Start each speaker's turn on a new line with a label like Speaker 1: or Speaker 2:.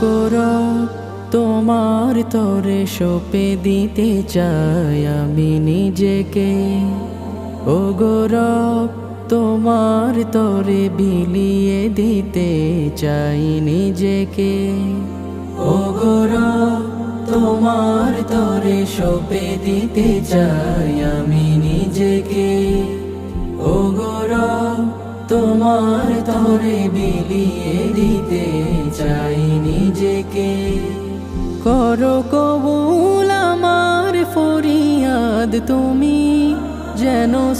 Speaker 1: গৌরব তোমার তরে সপে দিতে চাই আমি নিজেকে। ও গৌরব তোমার তরে বিলিয়ে দিতে চাই নিজেকে। ও গৌরব তোমার তরে সপে দিতে চাই আমি নিজেকে। ও গৌরব তোমার তরে বিলিয়ে দিতে চাই নিজেকে। করো কবুল আমার ফরিয়াদ তুমি। llenos